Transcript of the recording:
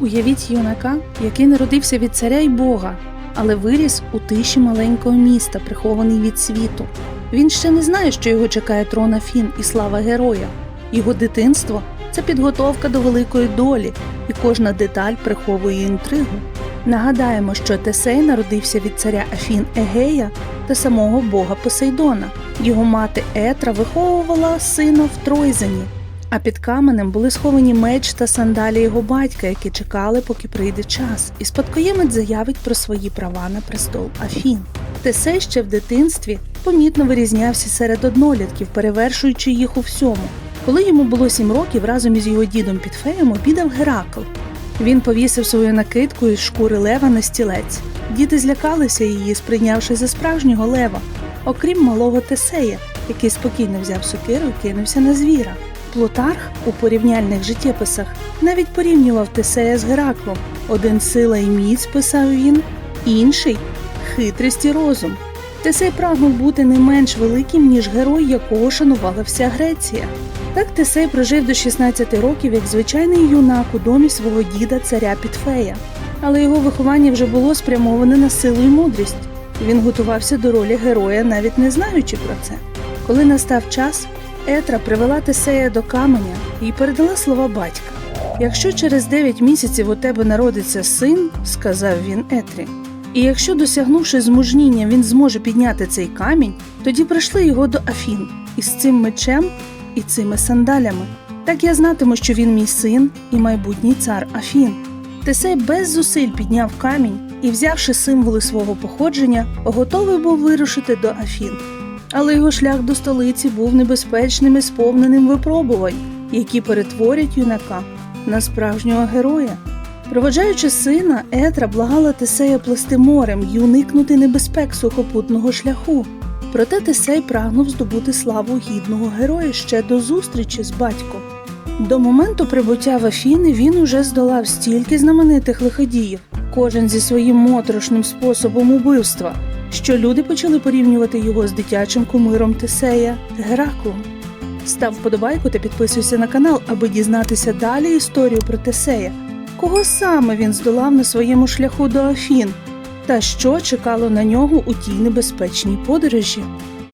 Уявіть юнака, який народився від царя й Бога, але виріс у тиші маленького міста, прихований від світу. Він ще не знає, що його чекає трон Афін і слава героя. Його дитинство це підготовка до великої долі, і кожна деталь приховує інтригу. Нагадаємо, що Тесей народився від царя Афін Егея та самого бога Посейдона. Його мати Етра виховувала сина в Тройзені, а під каменем були сховані меч та сандалі його батька, які чекали, поки прийде час, і спадкоємець заявить про свої права на престол Афін. Тесей ще в дитинстві помітно вирізнявся серед однолітків, перевершуючи їх у всьому. Коли йому було сім років, разом із його дідом Підфеєм обідав Геракл. Він повісив свою накидку із шкури лева на стілець. Діти злякалися її, сприйнявши за справжнього лева, окрім малого Тесея, який спокійно взяв сокиру і кинувся на звіра. Плутарх у порівняльних життєписах навіть порівнював Тесея з Гераклом. Один сила і міць, писав він, інший хитрість і розум. Тесей прагнув бути не менш великим, ніж герой, якого шанувала вся Греція. Так Тесей прожив до 16 років як звичайний юнак у домі свого діда царя Підфея. Але його виховання вже було спрямоване на силу і мудрість. Він готувався до ролі героя, навіть не знаючи про це. Коли настав час, Етра привела Тесея до каменя і передала слова батька. Якщо через 9 місяців у тебе народиться син, сказав він Етрі, і якщо, досягнувши змужніння, він зможе підняти цей камінь, тоді прийшли його до Афін із цим мечем і цими сандалями. Так я знатиму, що він мій син і майбутній цар Афін. Тесей без зусиль підняв камінь і, взявши символи свого походження, готовий був вирушити до Афін. Але його шлях до столиці був небезпечним і сповненим випробувань, які перетворять юнака на справжнього героя. Проводжаючи сина, Етра благала Тесея плести морем і уникнути небезпек сухопутного шляху. Проте Тесей прагнув здобути славу гідного героя ще до зустрічі з батьком. До моменту прибуття в Афіни він уже здолав стільки знаменитих лиходіїв, кожен зі своїм моторошним способом убивства, що люди почали порівнювати його з дитячим кумиром Тесея Гераклом. Став вподобайку та підписуйся на канал, аби дізнатися далі історію про Тесея, кого саме він здолав на своєму шляху до Афін, та що чекало на нього у тій небезпечній подорожі.